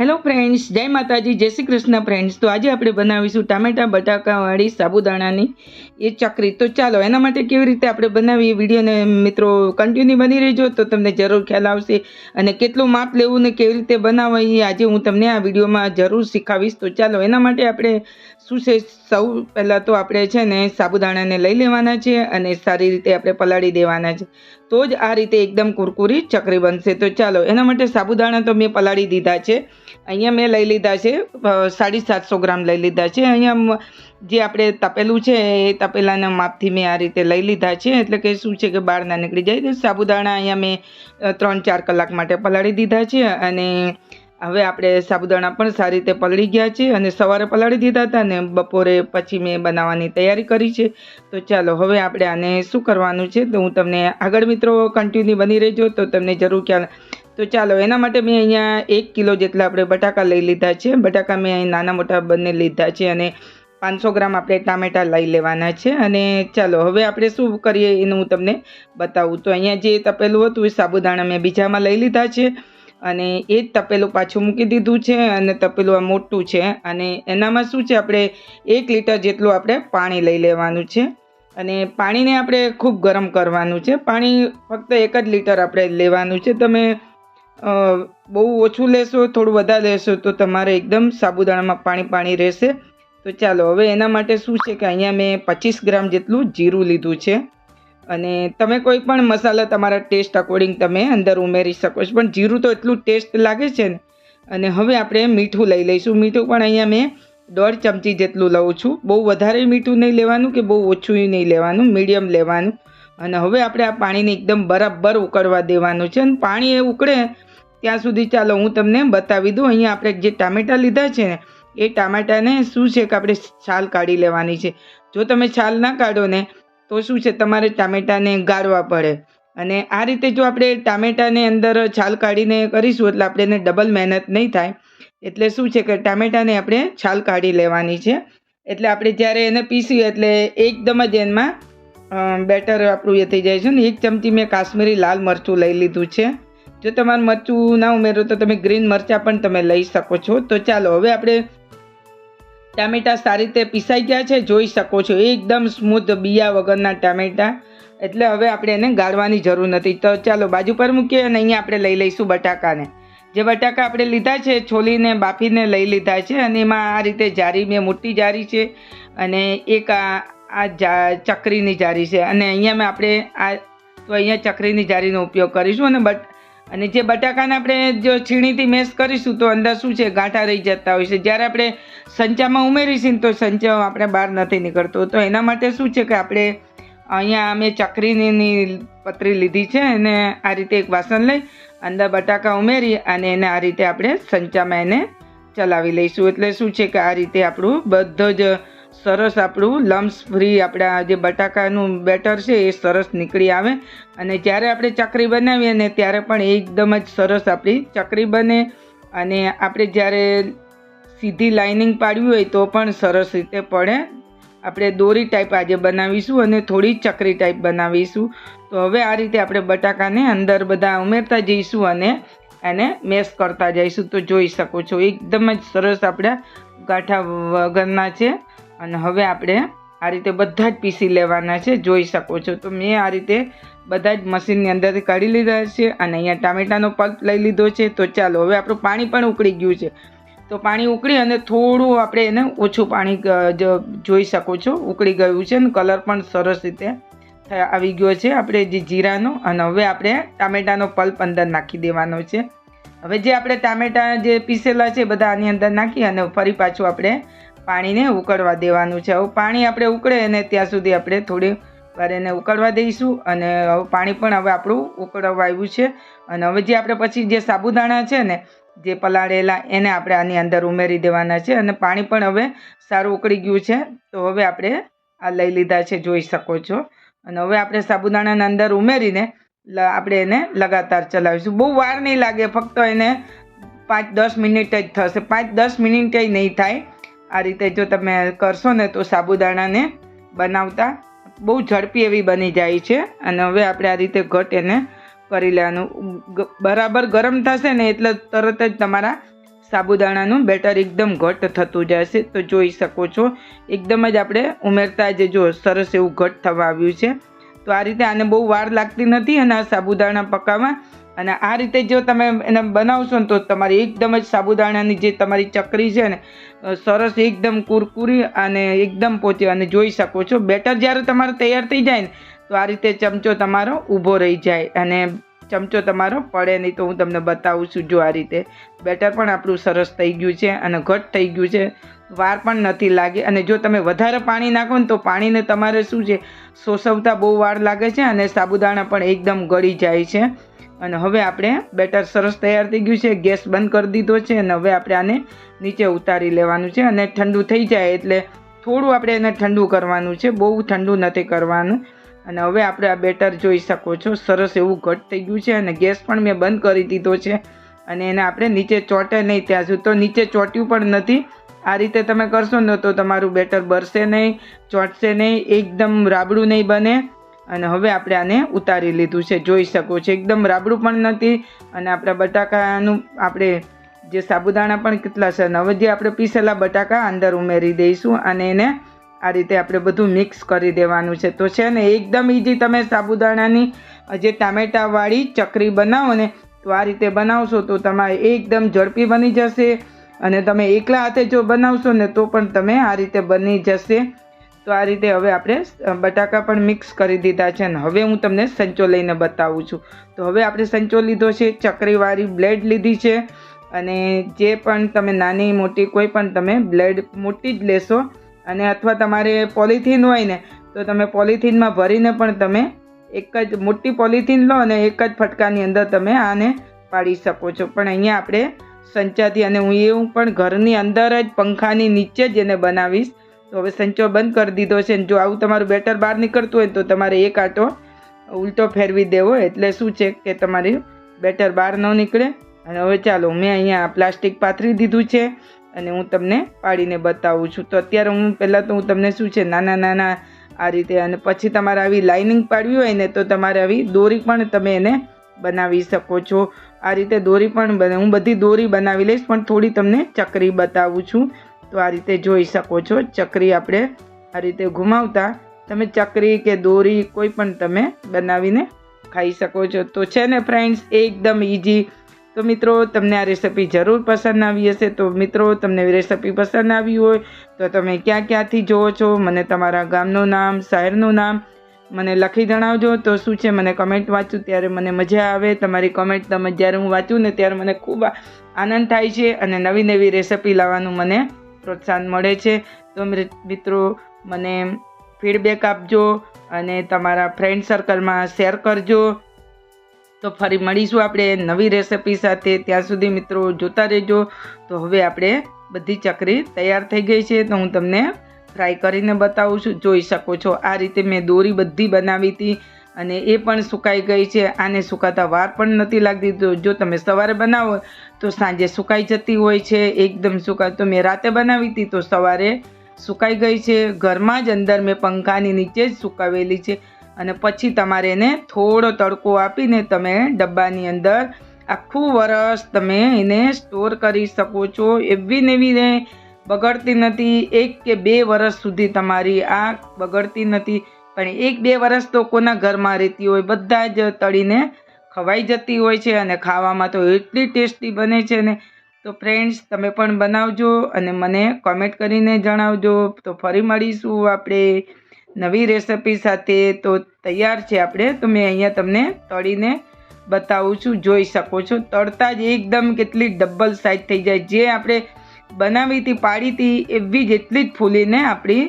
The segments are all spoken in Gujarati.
હેલો ફ્રેન્ડ્સ જય માતાજી. જય શ્રી કૃષ્ણ ફ્રેન્ડ્સ તો આજે આપણે બનાવીશું ટામેટા, બટાકાવાળી સાબુદાણાની એ ચકરી. તો ચાલો, એના માટે કેવી રીતે આપણે બનાવીએ વિડીયોને? મિત્રો કન્ટિન્યુ બની રહેજો. તો તમને જરૂર ખ્યાલ આવશે. અને કેટલું માપ લેવું ને કેવી રીતે બનાવવા આજે હું તમને આ વિડીયોમાં જરૂર શીખાવીશ. તો ચાલો, એના માટે આપણે શું છે? સૌ પહેલાં તો આપણે છે ને સાબુદાણાને લઈ લેવાના છે અને સારી રીતે આપણે પલાળી દેવાના છે. તો જ આ રીતે એકદમ કુરકુરી ચકરી બનશે. તો ચાલો, એના માટે સાબુદાણા તો મેં પલાળી દીધા છે. અહીંયા મેં લઈ લીધા છે સાડી સાતસો ગ્રામ લઈ લીધા છે. અહીંયા જે આપણે તપેલું છે, એ તપેલાના માપથી મેં આ રીતે લઈ લીધા છે. એટલે કે શું છે કે બહાર ના નીકળી જાય. સાબુદાણા અહીંયા મેં ત્રણ ચાર કલાક માટે પલાળી દીધા છે અને હવે આપણે સાબુદાણા પણ સારી રીતે પલળી ગયા છે અને સવારે પલાળી દીધા હતા ને બપોરે પછી મેં બનાવવાની તૈયારી કરી છે. તો ચાલો, હવે આપણે આને શું કરવાનું છે? તો હું તમને આગળ મિત્રો કન્ટિન્યુ બની રહેજો, તો તમને જરૂર ખ્યાલ તો ચાલો, એના માટે મેં અહીંયા એક કિલો જેટલા આપણે બટાકા લઈ લીધા છે. બટાકા મેં અહીં નાના મોટા બંને લીધા છે અને પાંચસો ગ્રામ આપણે ટામેટાં લઈ લેવાના છે. અને ચાલો, હવે આપણે શું કરીએ એનું હું તમને બતાવું. તો અહીંયા જે તપેલું હતું એ સાબુદાણા મેં બીજામાં લઈ લીધા છે. અને એ જ તપેલું પાછું મૂકી દીધું છે અને તપેલું આ મોટું છે. અને એનામાં શું છે? આપણે એક લીટર જેટલું આપણે પાણી લઈ લેવાનું છે. અને પાણીને આપણે ખૂબ ગરમ કરવાનું છે. પાણી ફક્ત એક જ લીટર આપણે લેવાનું છે. તમે બહુ ઓછું લેશો, થોડું વધારે લેશો, તો તમારે એકદમ સાબુદાણામાં પાણી પાણી રહેશે. તો ચાલો, હવે એના માટે શું છે કે અહીંયા મેં પચીસ ગ્રામ જેટલું જીરું લીધું છે. અને તમે કોઈ પણ મસાલા તમારા ટેસ્ટ અકોર્ડિંગ તમે અંદર ઉમેરી શકો છો. પણ જીરું તો એટલું ટેસ્ટ લાગે છે ને. અને હવે આપણે મીઠું લઈ લઈશું. મીઠું પણ અહીંયા મેં દોઢ ચમચી જેટલું લઉં છું. બહુ વધારે મીઠું નહીં લેવાનું કે બહુ ઓછું નહીં લેવાનું મીડિયમ લેવાનું. અને હવે આપણે આ પાણીને એકદમ બરાબર ઉકળવા દેવાનું છે. અને પાણી એ ઉકળે ત્યાં સુધી ચાલો હું તમને બતાવી દઉં. અહીંયા આપણે જે ટામેટાં લીધા છે ને, એ ટામેટાને શું છે કે આપણે છાલ કાઢી લેવાની છે. જો તમે છાલ ના કાઢો ને તો શું છે? તમારે ટામેટાને ગાળવા પડે. અને આ રીતે જો આપણે ટામેટાને અંદર છાલ કાઢીને કરીશું, એટલે આપણે એને ડબલ મહેનત નહીં થાય. એટલે શું છે કે ટામેટાને આપણે છાલ કાઢી લેવાની છે. એટલે આપણે જ્યારે એને પીસીએ, એટલે એકદમ જ એમાં બેટર આપણું એ થઈ જાય છે ને. એક ચમચી મેં કાશ્મીરી લાલ મરચું લઈ લીધું છે. જો તમારે મરચું ના ઉમેરો તો તમે ગ્રીન મરચાં પણ તમે લઈ શકો છો. તો ચાલો, હવે આપણે ટામેટા સારી રીતે પીસાઈ ગયા છે, જોઈ શકો છો, એકદમ સ્મૂથ બિયા વગરના ટામેટાં. એટલે હવે આપણે એને ગાળવાની જરૂર નથી. તો ચાલો બાજુ પર મૂકીએ અને અહીંયા આપણે લઈ લઈશું બટાકાને. જે બટાકા આપણે લીધા છે, છોલીને બાફીને લઈ લીધા છે અને એમાં આ રીતે જારી, મેં મોટી જારી છે અને એક આ ચકરીની જારી છે. અને અહીંયા મેં આપણે આ, તો અહીંયા ચકરીની જારીનો ઉપયોગ કરીશું અને બટ અને જે બટાકાને આપણે જો છીણીથી મેશ કરીશું તો અંદર શું છે? ગાંઠા રહી જતા હોય છે. જ્યારે આપણે સંચામાં ઉમેરીશું તો સંચા આપણે બહાર નથી નીકળતો. તો એના માટે શું છે કે આપણે અહીંયા અમે ચકરીની પતરી લીધી છે અને આ રીતે એક વાસણ લઈ અંદર બટાકા ઉમેરી અને એને આ રીતે આપણે સંચામાં એને ચલાવી લઈશું. એટલે શું છે કે આ રીતે આપણું બધો જ સરસ આપણું લમ્સ ફ્રી આપણા જે બટાકાનું બેટર છે એ સરસ નીકળી આવે. અને જ્યારે આપણે ચકરી બનાવીએ ને ત્યારે પણ એકદમ જ સરસ આપણી ચકરી બને. અને આપણે જ્યારે સીધી લાઇનિંગ પાડવી હોય તો પણ સરસ રીતે પડે. આપણે દોરી ટાઈપ આજે બનાવીશું અને થોડી ચકરી ટાઈપ બનાવીશું. તો હવે આ રીતે આપણે બટાકાને અંદર બધા ઉમેરતા જઈશું અને એને મેશ કરતા જઈશું. તો જોઈ શકો છો, એકદમ જ સરસ આપણા ગાંઠા વગરના છે. અને હવે આપણે આ રીતે બધા જ પીસી લેવાના છે, જોઈ શકો છો. તો મેં આ રીતે બધા જ મશીનની અંદરથી કાઢી લીધા છે અને અહીંયા ટામેટાનો પલ્પ લઈ લીધો છે. તો ચાલો, હવે આપણું પાણી પણ ઉકળી ગયું છે. તો પાણી ઉકળી અને થોડું આપણે એને ઓછું પાણી જોઈ શકો છો. ઉકળી ગયું છે અને કલર પણ સરસ રીતે આવી ગયો છે આપણે જે જીરાનો. અને હવે આપણે ટામેટાનો પલ્પ અંદર નાખી દેવાનો છે. હવે જે આપણે ટામેટા જે પીસેલા છે બધા આની અંદર નાખી અને ફરી પાછું આપણે પાણીને ઉકળવા દેવાનું છે. હવે પાણી આપણે ઉકળે અને ત્યાં સુધી આપણે થોડી વાર એને ઉકળવા દઈશું અને હવે પાણી પણ હવે આપણું ઉકળવા આવ્યું છે. અને હવે જે આપણે પછી જે સાબુદાણા છે ને, જે પલાળેલા એને આપણે આની અંદર ઉમેરી દેવાના છે અને પાણી પણ હવે સારું ઉકળી ગયું છે. તો હવે આપણે આ લઈ લીધા છે, જોઈ શકો છો. અને હવે આપણે સાબુદાણાના અંદર ઉમેરીને આપણે એને લગાતાર ચલાવીશું. બહુ વાર નહીં લાગે, ફક્ત એને પાંચ દસ મિનિટ જ થશે. પાંચ દસ મિનિટ નહીં થાય. આ રીતે જો તમે કરશો ને તો સાબુદાણાને બનાવતા બહુ ઝડપી એવી બની જાય છે. અને હવે આપણે આ રીતે ઘટ એને કરી લેવાનું. બરાબર ગરમ થશે ને એટલે તરત જ તમારા સાબુદાણાનું બેટર એકદમ ઘટ થતું જશે. તો જોઈ શકો છો. એકદમ જ આપણે ઉમેરતા જ જો સરસ એવું ઘટ થવા આવ્યું છે. તો આ રીતે આને બહુ વાર લાગતી નથી અને આ સાબુદાણા પકાવવા. અને આ રીતે જો તમે એને બનાવશો ને તો તમારી એકદમ જ સાબુદાણાની જે તમારી ચકરી છે ને સરસ એકદમ કુરકુરી અને એકદમ પોચી અને જોઈ શકો છો. બેટર જ્યારે તમારો તૈયાર થઈ જાય ને, તો આ રીતે ચમચો તમારો ઊભો રહી જાય અને ચમચો તમારો પડે નહીં તો હું તમને બતાવું છું જો આ રીતે. બેટર પણ આપણું સરસ થઈ ગયું છે અને ઘટ થઈ ગયું છે. વાર પણ નથી લાગી અને જો તમે વધારે પાણી નાખો ને તો પાણીને તમારે શું છે, શોષવતા બહુ વાર લાગે છે અને સાબુદાણા પણ એકદમ ગળી જાય છે. અને હવે આપણે બેટર સરસ તૈયાર થઈ ગયું છે, ગેસ બંધ કરી દીધો છે અને હવે આપણે આને નીચે ઉતારી લેવાનું છે અને ઠંડુ થઈ જાય એટલે થોડું આપણે એને ઠંડુ કરવાનું છે, બહુ ઠંડુ નથી કરવાનું. અને હવે આપણે આ બેટર જોઈ શકો છો. સરસ એવું ઘટ થઈ ગયું છે અને ગેસ પણ મેં બંધ કરી દીધો છે. અને એને આપણે નીચે ચોંટે નહીં ત્યાં સુધી. તો નીચે ચોંટ્યું પણ નથી. આ રીતે તમે કરશો ને તો તમારું બેટર બરશે નહીં, ચોંટશે નહીં, એકદમ રાબડું નહીં બને. અને હવે આપણે આને ઉતારી લીધું છે. જોઈ શકો છો, એકદમ રાબડું પણ નથી. અને આપણા બટાકાનું આપણે જે સાબુદાણા પણ કેટલા છે અને હવે જે આપણે પીસેલા બટાકા અંદર ઉમેરી દઈશું અને એને આ રીતે આપણે બધું મિક્સ કરી દેવાનું છે. તો છે ને, એકદમ ઇઝી તમે સાબુદાણાની જે ટામેટાવાળી ચકરી બનાવો ને, તો આ રીતે બનાવશો તો તમારે એકદમ ઝડપી બની જશે. અને તમે એકલા હાથે જો બનાવશો ને, તો પણ તમે આ રીતે બની જશે. તો આ રીતે હવે આપણે બટાકા પણ મિક્સ કરી દીધા છે. અને હવે હું તમને સંચો લઈને બતાવું છું. તો હવે આપણે સંચો લીધો છે, ચકરીવાળી બ્લેડ લીધી છે. અને જે પણ તમે નાની મોટી કોઈ પણ તમે બ્લેડ મોટી જ લેશો અને અથવા તમારે પોલિથીન હોય ને, તો તમે પોલિથીનમાં ભરીને પણ તમે એક જ મોટી પોલિથીન લો અને એક જ ફટકાની અંદર તમે આને પાડી શકો છો. પણ અહીંયા આપણે સંચાથી અને હું એવું પણ ઘરની અંદર જ પંખાની નીચે જ એને બનાવીશ. તો હવે સંચો બંધ કરી દીધો છે જો આવું તમારું બેટર બહાર નીકળતું હોય તો તમારે એક આટો ઉલટો ફેરવી દેવો. એટલે શું છે કે તમારી બેટર બહાર ન નીકળે. અને હવે ચાલો, મેં અહીંયા પ્લાસ્ટિક પાથરી દીધું છે. અને હું તમને પાડીને બતાવું છું. તો અત્યારે હું પહેલાં તો હું તમને શું છે, નાના નાના આ રીતે અને પછી તમારે આવી લાઇનિંગ પાડવી હોય ને, તો તમારે આવી દોરી પણ તમે એને બનાવી શકો છો. આ રીતે દોરી પણ હું બધી દોરી બનાવી લઈશ, પણ થોડી તમને ચકરી બતાવું છું. તો આ રીતે જોઈ શકો છો, ચકરી આપણે આ રીતે ઘુમાવતા તમે ચકરી કે દોરી કોઈ પણ તમે બનાવીને ખાઈ શકો છો. તો છે ને ફ્રેન્ડ્સ એકદમ ઇઝી તો મિત્રો, તમને આ રેસિપી જરૂર પસંદ આવી હશે. તો મિત્રો, તમને રેસિપી પસંદ આવી હોય, તો તમે ક્યાં ક્યાંથી જુઓ છો? મને તમારા ગામનું નામ, શહેરનું નામ મને લખી જણાવજો. તો શું છે? મને કમેન્ટ વાંચું. ત્યારે મને મજા આવે. તમારી કમેન્ટ તમે જ્યારે હું વાંચું ને ત્યારે મને ખૂબ આનંદ થાય છે અને નવી નવી રેસિપી લાવવાનું મને પ્રોત્સાહન મળે છે. તો મિત્રો, મને ફીડબેક આપજો અને તમારા ફ્રેન્ડ સર્કલમાં શેર કરજો. તો ફરી મળીશું આપણે નવી રેસિપી સાથે. ત્યાં સુધી મિત્રો જોતા રહેજો. તો હવે આપણે બધી ચકરી તૈયાર થઈ ગઈ છે. તો હું તમને ફ્રાય કરીને બતાવું છું. જોઈ શકો છો, આ રીતે મેં દોરી બધી બનાવી હતી અને એ પણ સુકાઈ ગઈ છે. આને સુકાતા વાર પણ નથી લાગતી. તો જો તમે સવારે બનાવો તો સાંજે સુકાઈ જતી હોય છે. એકદમ સુકાય તો મેં રાતે બનાવી હતી તો સવારે સુકાઈ ગઈ છે. ઘરમાં જ અંદર મેં પંખાની નીચે જ સુકાવેલી છે. અને પછી તમારે એને થોડો તડકો આપીને તમે ડબ્બાની અંદર આખું વરસ તમે એને સ્ટોર કરી શકો છો. એવી ને એવી બગડતી નથી. એક કે બે વર્ષ સુધી તમારી આ બગડતી નથી. પણ એક બે વર્ષ તો કોના ઘરમાં રહેતી હોય? બધા જ તળીને ખવાઈ જતી હોય છે અને ખાવામાં તો એટલી ટેસ્ટી બને છે ને. તો ફ્રેન્ડ્સ તમે પણ બનાવજો અને મને કોમેન્ટ કરીને જણાવજો. તો ફરી મળીશું આપણે. નવી રેસિપી સાથે તો તૈયાર છે આપણે. તો મેં અહીંયા તમને તળીને બતાવું છું. જોઈ શકો છો. તળતા જ એકદમ કેટલી ડબલ સાઈઝ થઈ જાય. જે આપણે બનાવી હતી, પાડી હતી, એવી જ એટલી જ ફૂલીને આપણી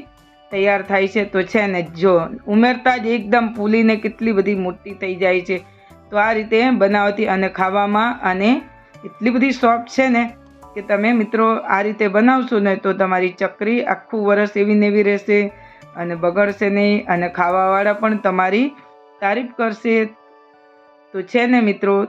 તૈયાર થાય છે. તો છે ને, જો ઉમેરતા જ એકદમ ફૂલીને કેટલી બધી મોટી થઈ જાય છે. તો આ રીતે બનાવતી અને ખાવામાં અને એટલી બધી સોફ્ટ છે ને કે તમે મિત્રો આ રીતે બનાવશો ને તો તમારી ચકરી આખું વરસ એવી ને એવી રહેશે. અને બગડશે નહીં અને ખાવાવાળા પણ તમારી તારીફ કરશે. તો છે ને મિત્રો